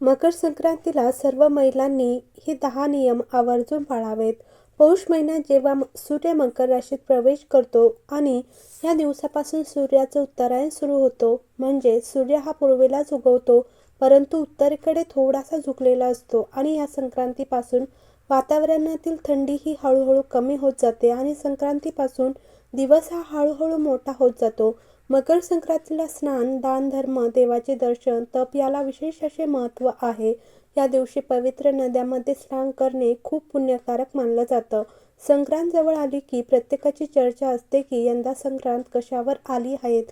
मकर संक्रांतीला सर्व महिलांनी हे दहा नियम आवर्जून पाळावेत. पौष महिन्यात जेव्हा सूर्य मकर राशीत प्रवेश करतो आणि या दिवसापासून सूर्याचं उत्तरायण सुरू होतो, म्हणजे सूर्य हा पूर्वेलाच उगवतो परंतु उत्तरेकडे थोडासा झुकलेला असतो आणि या संक्रांतीपासून वातावरणातील थंडी ही हळूहळू कमी होत जाते आणि संक्रांतीपासून दिवस हा हळूहळू मोठा होत जातो. मकर संक्रांतीला स्नान, दान धर्म, देवाचे दर्शन, तप याला विशेष असे महत्त्व आहे. या दिवशी पवित्र नद्यामध्ये स्नान करणे खूप पुण्यकारक मानलं जातं. संक्रांत जवळ आली की प्रत्येकाची चर्चा असते की यंदा संक्रांत कशावर आली आहेत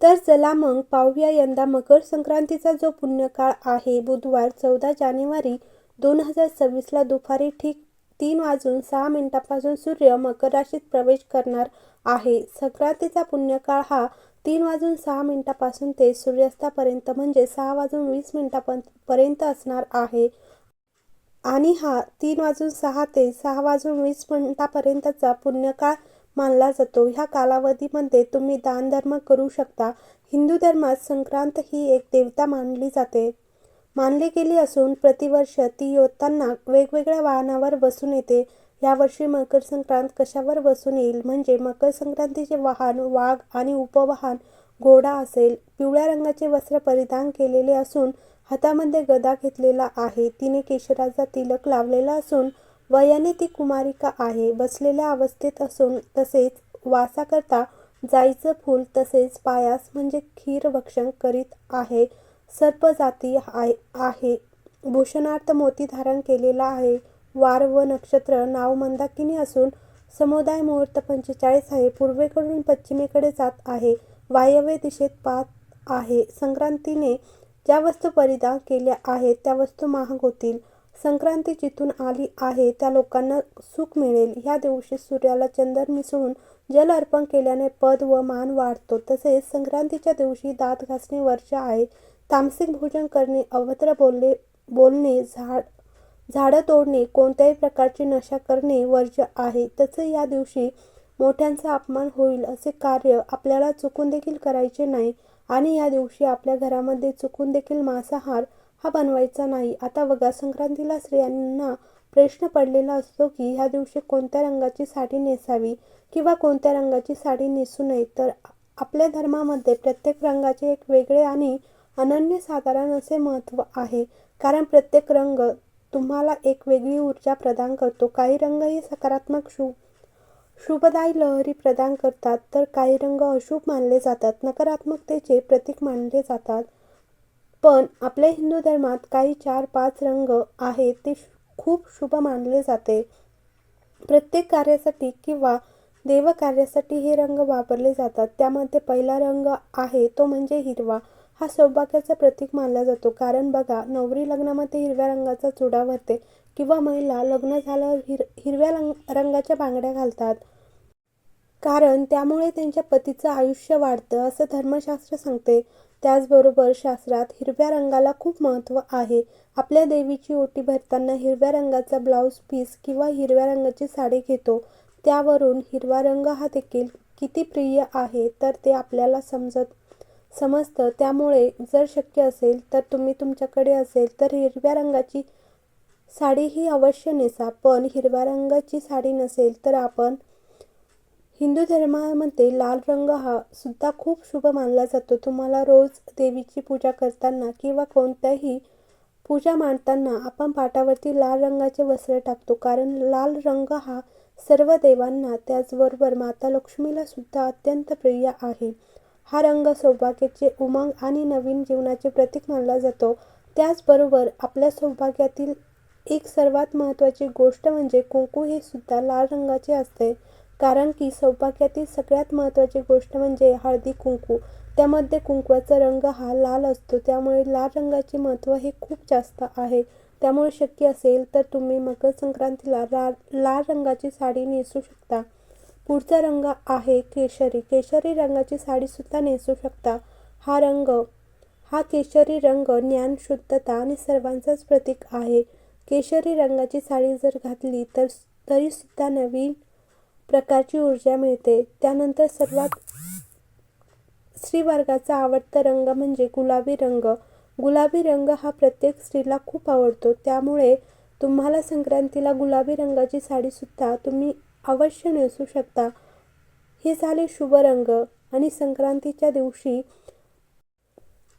तर चला मग पाहूया यंदा मकर संक्रांतीचा जो पुण्यकाळ आहे बुधवार चौदा जानेवारी दोन हजार सव्वीसला दुपारी ठीक तीन वाजून सहा मिनिटापासून सूर्य मकर राशीत प्रवेश करणार आहे. संक्रांतीचा पुण्यकाळ हा तीन वाजून सहा मिनिटापासून ते सूर्यास्तापर्यंत म्हणजे सहा वाजून वीस मिनिटापर्यंत असणार आहे. आणि हा तीन वाजून सहा ते सहा वाजून वीस मिनिटापर्यंतचा पुण्यकाळ मानला जातो. ह्या कालावधीमध्ये तुम्ही दानधर्म करू शकता. हिंदू धर्मात संक्रांत ही एक देवता मानली जाते मानली गेली असून प्रतिवर्ष ती येताना वेगवेगळ्या वाहनावर बसून येते. यावर्षी मकर संक्रांत कशावर बसून येईल म्हणजे मकर संक्रांतीचे वाहन वाघ आणि उपवाहन घोडा असेल. पिवळ्या रंगाचे वस्त्र परिधान केलेले असून हातामध्ये गदा घेतलेला आहे. तिने केशराचा तिलक लावलेला असून वयाने ती कुमारिका आहे. बसलेल्या अवस्थेत असून तसेच वासाकरता जाईचं फूल तसेच पायास म्हणजे खीर भक्षण करीत आहे. सर्पजाती आहे. भूषणार्थ मोती धारण केलेला आहे. वार व नक्षत्र नाव मंदाकिनी असून समुदाय मुहूर्त पंचेचाळीस आहे. पूर्वेकडून पश्चिमेकडे जात आहे. वायव्य दिशेत पाहत आहे. संक्रांतीने ज्या वस्तू परिधान केल्या आहेत त्या वस्तू महाग होतील. संक्रांती जिथून आली आहे त्या लोकांना सुख मिळेल. ह्या दिवशी सूर्याला चंदन मिसळून जल अर्पण केल्याने पद व मान वाढतो. तसेच संक्रांतीच्या दिवशी दात घासणे वर्ष आहे. तामसिक भोजन करणे, अभद्र बोलणे, झाडं तोडणे, कोणत्याही प्रकारची नशा करणे वर्ज्य आहे. तसे या दिवशी मोठ्यांचा अपमान होईल असे कार्य आपल्याला चुकून देखील करायचे नाही आणि या दिवशी आपल्या घरामध्ये चुकून देखील मांसाहार हा बनवायचा नाही. आता वगा संक्रांतीला स्त्रियांना प्रश्न पडलेला असतो की ह्या दिवशी कोणत्या रंगाची साडी नेसावी किंवा कोणत्या रंगाची साडी नेसू नये. तर आपल्या धर्मामध्ये प्रत्येक रंगाचे एक वेगळे आणि अनन्यसाधारण असे महत्त्व आहे. कारण प्रत्येक रंग तुम्हाला एक वेगळी ऊर्जा प्रदान करतो. काही रंग हे सकारात्मक शुभदायी लहरी प्रदान करतात तर काही रंग अशुभ मानले जातात, नकारात्मकतेचे प्रतीक मानले जातात. पण आपल्या हिंदू धर्मात काही चार पाच रंग आहेत ते खूप शुभ मानले जाते. प्रत्येक कार्यासाठी किंवा देवकार्यासाठी हे रंग वापरले जातात. त्यामध्ये पहिला रंग आहे तो म्हणजे हिरवा. हा सौभाग्याचा प्रतीक मानला जातो. कारण बघा नवरी लग्नामध्ये हिरव्या रंगाचा चुडा भरते किंवा महिला लग्न झाल्यावर हिर हिरव्या रंग रंगाच्या बांगड्या घालतात. कारण त्यामुळे त्यांच्या पतीचं आयुष्य वाढतं असं धर्मशास्त्र सांगते. त्याचबरोबर शास्त्रात हिरव्या रंगाला खूप महत्त्व आहे. आपल्या देवीची ओटी भरताना हिरव्या रंगाचा ब्लाऊज पीस किंवा हिरव्या रंगाची साडी घेतो. त्यावरून हिरवा रंग हा देखील किती प्रिय आहे तर ते आपल्याला समजत समजतं त्यामुळे जर शक्य असेल तर तुम्ही तुमच्याकडे असेल तर हिरव्या रंगाची साडी ही अवश्य नेसा. पण हिरव्या रंगाची साडी नसेल तर आपण हिंदू धर्मामध्ये लाल रंग हा सुद्धा खूप शुभ मानला जातो. तुम्हाला रोज देवीची पूजा करताना किंवा कोणत्याही पूजा मांडताना आपण पाटावरती लाल रंगाचे वस्त्र टाकतो. कारण लाल रंग हा सर्व देवांना त्याचबरोबर माता लक्ष्मीला सुद्धा अत्यंत प्रिय आहे. हा रंग सौभाग्याचे, उमंग आणि नवीन जीवनाचे प्रतीक मानला जातो. त्याचबरोबर आपल्या सौभाग्यातील एक सर्वात महत्त्वाची गोष्ट म्हणजे कुंकू हे सुद्धा लाल रंगाचे असते. कारण की सौभाग्यातील सगळ्यात महत्त्वाची गोष्ट म्हणजे हळदी कुंकू. त्यामध्ये कुंकवाचा रंग हा लाल असतो. त्यामुळे लाल रंगाचे महत्त्व हे खूप जास्त आहे. त्यामुळे शक्य असेल तर तुम्ही मकर संक्रांतीला लाल रंगाची साडी नेसू शकता. पुढचा रंग आहे केशरी. केशरी रंगाची साडी सुद्धा नेसू शकता. हा रंग हा केशरी रंग ज्ञान, शुद्धता आणि सर्वांचाच प्रतीक आहे. केशरी रंगाची साडी जर घातली तरी सुद्धा नवीन प्रकारची ऊर्जा मिळते. त्यानंतर सर्वात स्त्रीवर्गाचा आवडता रंग म्हणजे गुलाबी रंग. गुलाबी रंग हा प्रत्येक स्त्रीला खूप आवडतो त्यामुळे तुम्हाला संक्रांतीला गुलाबी रंगाची साडीसुद्धा तुम्ही अवश्य नेसू शकता. हे झाले शुभ रंग आणि संक्रांतीच्या दिवशी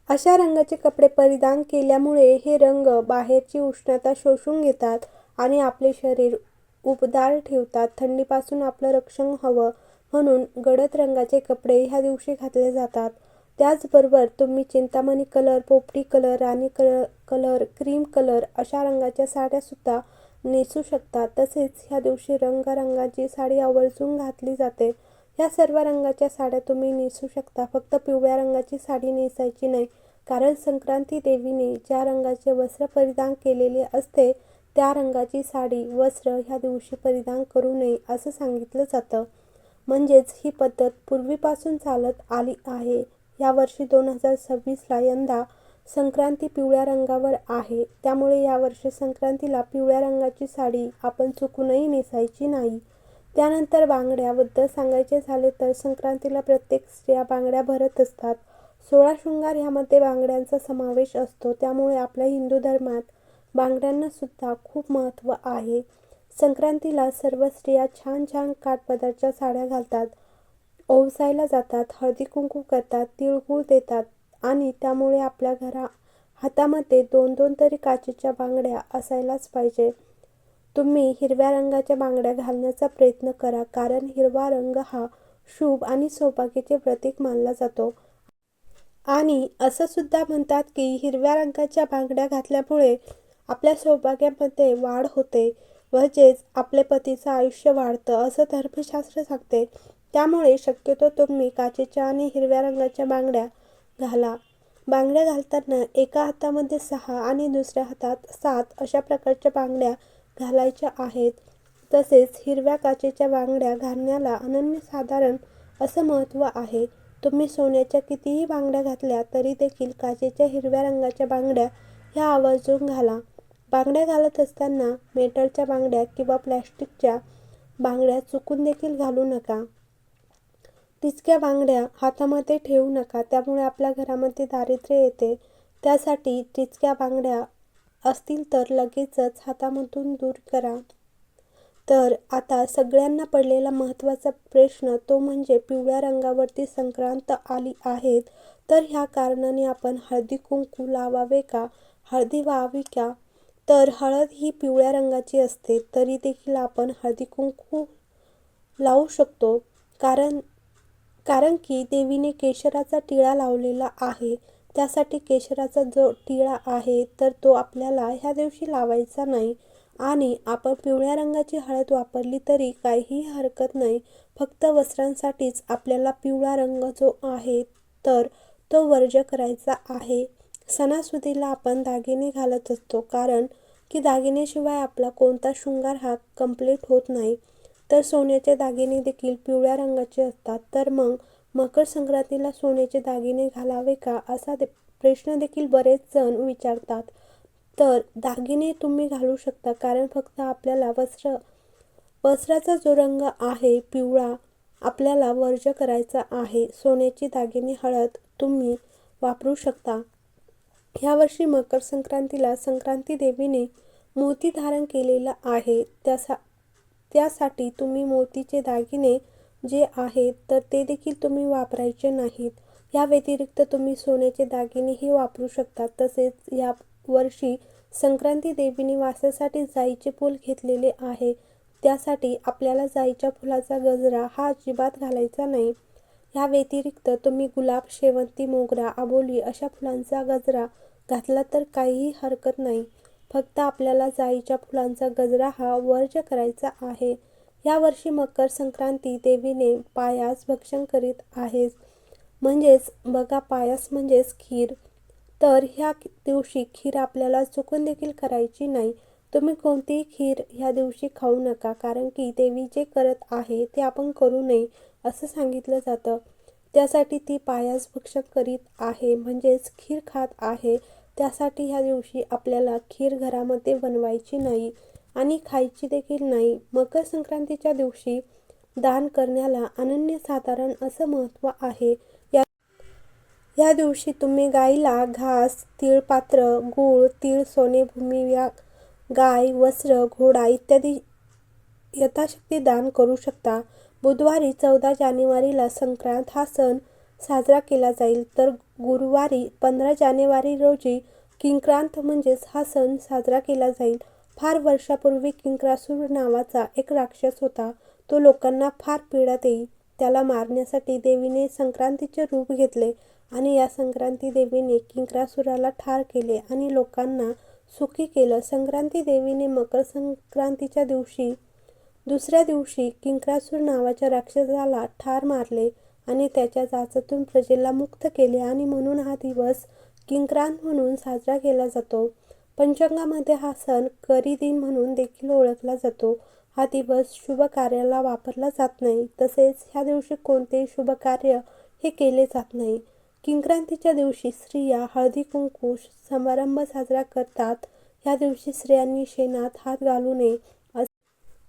अशा रंगाचे कपडे परिधान केल्यामुळे हे रंग बाहेरची उष्णता शोषून घेतात आणि आपले शरीर उबदार ठेवतात. थंडीपासून आपलं रक्षण हवं म्हणून गडद रंगाचे कपडे ह्या दिवशी घातले जातात. त्याचबरोबर तुम्ही चिंतामणी कलर पोपटी कलर राणी कलर कलर क्रीम कलर अशा रंगाच्या साड्यासुद्धा नेसू शकता. तसेच ह्या दिवशी रंगरंगाची साडी आवर्जून घातली जाते. ह्या सर्व रंगाच्या साड्या तुम्ही नेसू शकता. फक्त पिवळ्या रंगाची साडी नेसायची नाही. कारण संक्रांती देवीने ज्या रंगाचे वस्त्र परिधान केलेले असते त्या रंगाची साडी वस्त्र ह्या दिवशी परिधान करू नये असं सांगितलं जातं. म्हणजेच ही पद्धत पूर्वीपासून चालत आली आहे. यावर्षी दोन हजार सव्वीसला यंदा संक्रांती पिवळ्या रंगावर आहे. त्यामुळे यावर्षी संक्रांतीला पिवळ्या रंगाची साडी आपण चुकूनही नेसायची नाही. त्यानंतर बांगड्याबद्दल सांगायचे झाले तर संक्रांतीला प्रत्येक स्त्रिया बांगड्या भरत असतात. सोळा शृंगार ह्यामध्ये बांगड्यांचा समावेश असतो. त्यामुळे आपल्या हिंदू धर्मात बांगड्यांना सुद्धा खूप महत्त्व आहे. संक्रांतीला सर्व स्त्रिया छान छान काठपदरच्या साड्या घालतात. ओवसायला जातात हळदी कुंकू करतात तिळगुळ देतात. आणि त्यामुळे आपल्या घरा हातामध्ये दोन दोन तरी काचेच्या बांगड्या असायलाच पाहिजे. तुम्ही हिरव्या रंगाच्या बांगड्या घालण्याचा प्रयत्न करा कारण हिरवा रंग हा शुभ आणि सौभाग्याचे प्रतीक मानला जातो. आणि असं सुद्धा म्हणतात की हिरव्या रंगाच्या बांगड्या घातल्यामुळे आपल्या सौभाग्यामध्ये वाढ होते. म्हणजेच आपल्या पतीचं आयुष्य वाढतं असं धर्मशास्त्र सांगते. त्यामुळे शक्यतो तुम्ही काचेच्या आणि हिरव्या रंगाच्या बांगड्या घाला. बांगड्या घालताना एका हातामध्ये सहा आणि दुसऱ्या हातात सात अशा प्रकारच्या बांगड्या घालायच्या आहेत. तसेच हिरव्या काचेच्या बांगड्या घालण्याला अनन्यसाधारण असं महत्त्व आहे. तुम्ही सोन्याच्या कितीही बांगड्या घातल्या तरी देखील काचेच्या हिरव्या रंगाच्या बांगड्या ह्या आवर्जून घाला. बांगड्या घालत असताना मेटलच्या बांगड्या किंवा प्लॅस्टिकच्या बांगड्या चुकून देखील घालू नका. टिचक्या बांगड्या हातामध्ये ठेवू नका त्यामुळे आपल्या घरामध्ये दारिद्र्य येते. त्यासाठी टिचक्या बांगड्या असतील तर लगेचच हातामधून दूर करा. तर आता सगळ्यांना पडलेला महत्त्वाचा प्रश्न तो म्हणजे पिवळ्या रंगावरती संक्रांत आली आहेत तर ह्या कारणाने आपण हळदी कुंकू लावावे का? हळदी व्हावी का? तर हळद ही पिवळ्या रंगाची असते तरी देखील आपण हळदी कुंकू लावू शकतो कारण कारण की देवीने केशराचा टिळा लावलेला आहे. त्यासाठी केशराचा जो टिळा आहे तर तो आपल्याला ह्या दिवशी लावायचा नाही. आणि आपण पिवळ्या रंगाची हळद वापरली तरी काहीही हरकत नाही. फक्त वस्त्रांसाठीच आपल्याला पिवळा रंग जो आहे तर तो वर्ज करायचा आहे. सणासुदीला आपण दागिने घालत असतो कारण की दागिनेशिवाय आपला कोणता शृंगार हा कंप्लीट होत नाही. तर सोन्याचे दागिने देखील पिवळ्या रंगाचे असतात. तर मग मकर संक्रांतीला सोन्याचे दागिने घालावे का? असा दे प्रश्न देखील बरेच जण विचारतात. तर दागिने तुम्ही घालू शकता कारण फक्त आपल्याला वस्त्र वस्त्राचा जो रंग आहे पिवळा आपल्याला वर्ज करायचा आहे. सोन्याची दागिने हळद तुम्ही वापरू शकता. ह्यावर्षी मकर संक्रांतीला संक्रांती देवीने मोती धारण केलेलं आहे. त्यासा त्यासाठी तुम्ही मोतीचे दागिने जे आहेत तर ते देखील तुम्ही वापरायचे नाहीत. या व्यतिरिक्त तुम्ही सोन्याचे दागिनेही वापरू शकता. तसेच या वर्षी संक्रांती देवीने वासासाठी जाईचे फूल घेतलेले आहे. त्यासाठी आपल्याला जाईच्या फुलाचा गजरा हा अजिबात घालायचा नाही. या व्यतिरिक्त तुम्ही गुलाब शेवंती मोगरा आबोली अशा फुलांचा गजरा घातला तर काहीही हरकत नाही. फक्त आपल्याला जाईच्या फुलांचा गजरा हा वर्ज करायचा आहे. यावर्षी मकर संक्रांती देवीने पायास भक्षण करीत आहेस म्हणजेच बघा पायास म्हणजेच खीर. तर ह्या दिवशी खीर आपल्याला चुकून देखील करायची नाही. तुम्ही कोणतीही खीर ह्या दिवशी खाऊ नका कारण की देवी जे करत आहे ते आपण करू नये असं सांगितलं जातं. त्यासाठी ती पायास भक्षण करीत आहे म्हणजेच खीर खात आहे. त्यासाठी ह्या दिवशी आपल्याला खीर घरामध्ये बनवायची नाही आणि खायची देखील नाही. मकर संक्रांतीच्या दिवशी दान करण्याला अनन्यसाधारण असं महत्त्व आहे. या या दिवशी तुम्ही गाईला घास तिळपात्र गूळ तीळ सोने भूमी या गाय वस्त्र घोडा इत्यादी यथाशक्ती दान करू शकता. बुधवारी चौदा जानेवारीला संक्रांत हा सण साजरा केला जाईल. तर गुरुवारी पंधरा जानेवारी रोजी किंक्रांत म्हणजेच हा सण साजरा केला जाईल. फार वर्षापूर्वी किंक्रासूर नावाचा एक राक्षस होता. तो लोकांना फार पीडा देई त्याला मारण्यासाठी देवीने संक्रांतीचे रूप घेतले आणि या संक्रांती देवीने किंक्रासुराला ठार केले आणि लोकांना सुखी केलं. संक्रांती देवीने मकर संक्रांतीच्या दिवशी दुसऱ्या दिवशी किंक्रासूर नावाच्या राक्षसाला ठार मारले. आणि त्याच्या जाचातून प्रजेला मुक्त केले आणि म्हणून हा दिवस किंक्रांत म्हणून साजरा केला जातो. पंचांगामध्ये हा सण करी दिन म्हणून देखील ओळखला जातो. हा दिवस शुभ कार्याला वापरला जात नाही. तसेच ह्या दिवशी कोणतेही शुभ कार्य हे केले जात नाही. किंक्रांतीच्या दिवशी स्त्रिया हळदी कुंकू समारंभ साजरा करतात. ह्या दिवशी स्त्रियांनी शेणात हात घालू नये.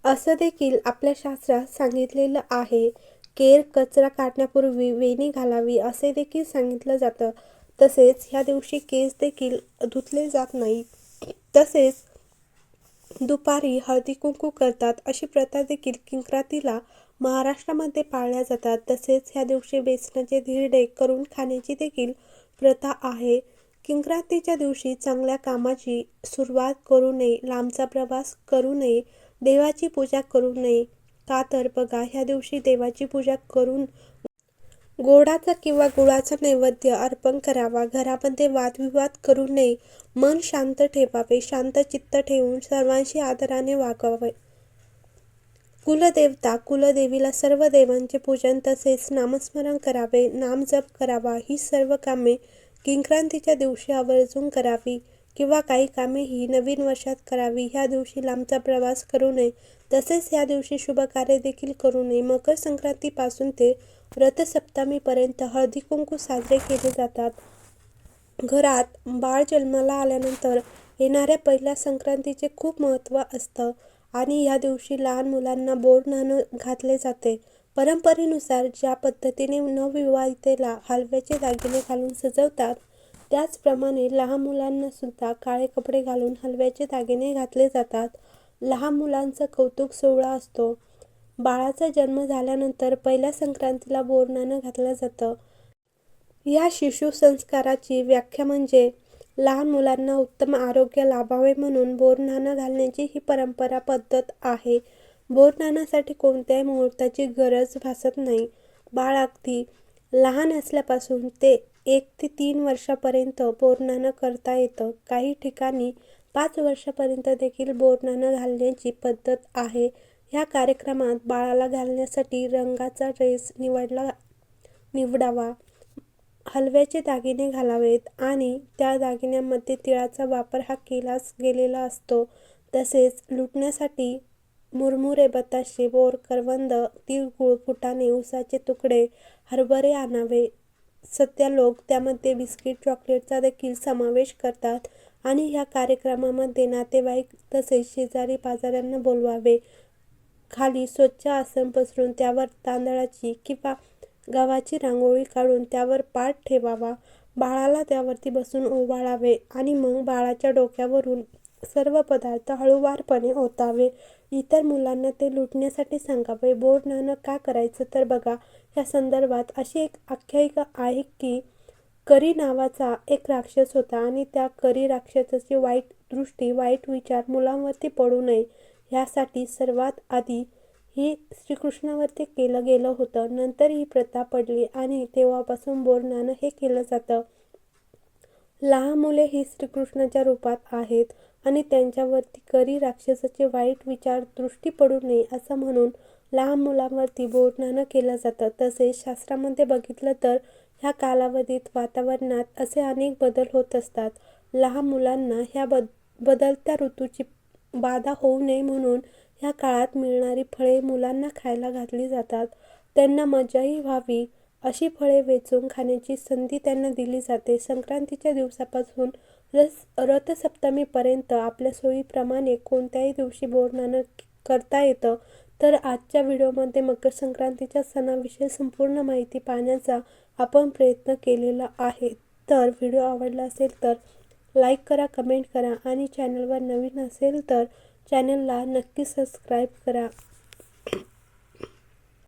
असं देखील आपल्या शास्त्रात सांगितलेलं आहे. केर कचरा काढण्यापूर्वी वेणी घालावी असे देखील सांगितलं जातं. तसेच ह्या दिवशी केस देखील धुतले जात नाही. तसेच दुपारी हळदी कुंकू करतात अशी प्रथा देखील किंक्रातीला महाराष्ट्रामध्ये पाळल्या जातात. तसेच ह्या दिवशी बेसनाचे धिरडे करून खाण्याची देखील प्रथा आहे. किंक्रातीच्या दिवशी चांगल्या कामाची सुरुवात करू नये लांबचा प्रवास करू नये देवाची पूजा करू नये का तर बघा ह्या दिवशी देवाची पूजा करून गोडाचा किंवा गुळाचा नैवेद्य अर्पण करावा. घरामध्ये वादविवाद करू नये. मन शांत ठेवावे. शांत चित्त ठेवून सर्वांशी आदराने वागावे. कुलदेवता कुलदेवीला सर्व देवांचे पूजन तसेच नामस्मरण करावे. नामजप करावा. ही सर्व कामे किंक्रांतीच्या दिवशी आवर्जून करावी. किंवा काही कामे ही नवीन वर्षात करावी. ह्या दिवशी लांबचा प्रवास करू नये. तसेच या दिवशी शुभ कार्य देखील करू नये. मकर संक्रांतीपासून ते रथसप्तमीपर्यंत हळदी कुंकू साजरे केले जातात. घरात बाळ जन्माला आल्यानंतर येणाऱ्या पहिल्या संक्रांतीचे खूप महत्त्व असतं आणि या दिवशी लहान मुलांना बोर नाणं घातले जाते. परंपरेनुसार ज्या पद्धतीने नवविवाहितेला हलव्याचे दागिने घालून सजवतात त्याचप्रमाणे लहान मुलांना सुद्धा काळे कपडे घालून हलव्याचे दागिने घातले जातात. लहान मुलांचा कौतुक सोहळा असतो. बाळाचा जन्म झाल्यानंतर पहिल्या संक्रांतीला बोरनाणं घातलं जातं. या शिशु संस्काराची व्याख्या म्हणजे लहान मुलांना उत्तम आरोग्य लाभावे म्हणून बोरनाणं घालण्याची ही परंपरा पद्धत आहे. बोरनाण्यासाठी कोणत्याही मुहूर्ताची गरज भासत नाही. बाळ अगदी लहान असल्यापासून ते एक ते तीन वर्षापर्यंत बोरनाणं करता येतं. काही ठिकाणी पाच वर्षापर्यंत देखील बोरनाणं घालण्याची पद्धत आहे. ह्या कार्यक्रमात बाळाला घालण्यासाठी रंगाचा ड्रेस निवडला निवडावा. हलव्याचे दागिने घालावेत आणि त्या दागिन्यांमध्ये तिळाचा वापर हा केलाच गेलेला असतो. तसेच लुटण्यासाठी मुरमुरे बताशे बोर करवंद तिळगुळ फुटाणे उसाचे तुकडे हरभरे आणावे सध्या लोक त्यामध्ये बिस्किट चॉकलेटचा देखील समावेश करतात आणि ह्या कार्यक्रमामध्ये नातेवाईक तसेच शेजारी पाजाऱ्यांना बोलवावे. खाली स्वच्छ आसन पसरून त्यावर तांदळाची किंवा गव्हाची रांगोळी काढून त्यावर पाठ ठेवावा. बाळाला त्यावरती बसून ओवाळावे आणि मग बाळाच्या डोक्यावरून सर्व पदार्थ हळूवारपणे ओतावे. इतर मुलांना ते लुटण्यासाठी सांगावे. बोर नाणं का करायचं? तर बघा या संदर्भात अशी एक आख्यायिका आहे की करी नावाचा एक राक्षस होता आणि त्या करी राक्षसाची वाईट दृष्टी वाईट विचार मुलांवरती पडू नये ह्यासाठी सर्वात आधी ही श्रीकृष्णावरती केलं गेलं होतं. नंतर ही प्रथा पडली आणि तेव्हापासून बोरनानं हे केलं जातं. लहान मुले ही श्रीकृष्णाच्या रूपात आहेत. आणि त्यांच्यावरती करी राक्षसाचे वाईट विचार दृष्टी पडू नये असं म्हणून लहान मुलांवरती बोटनानं केलं जातं. तसेच शास्त्रामध्ये बघितलं तर ह्या कालावधीत वातावरणात असे अनेक बदल होत असतात. लहान मुलांना ह्या बद बदलत्या ऋतूची बाधा होऊ नये म्हणून ह्या काळात मिळणारी फळे मुलांना खायला घातली जातात. त्यांना मजाही व्हावी अशी फळे वेचून खाण्याची संधी त्यांना दिली जाते. संक्रांतीच्या दिवसापासून रस रथसप्तमीपर्यंत आपल्या सोयीप्रमाणे कोणत्याही दिवशी बोरनाणं करता येतं. तर आजच्या व्हिडिओमध्ये मकर संक्रांतीच्या सणाविषयी संपूर्ण माहिती पाहण्याचा आपण प्रयत्न केलेला आहे. तर व्हिडिओ आवडला असेल तर लाईक करा कमेंट करा आणि चॅनलवर नवीन असेल तर चॅनलला नक्की सबस्क्राईब करा.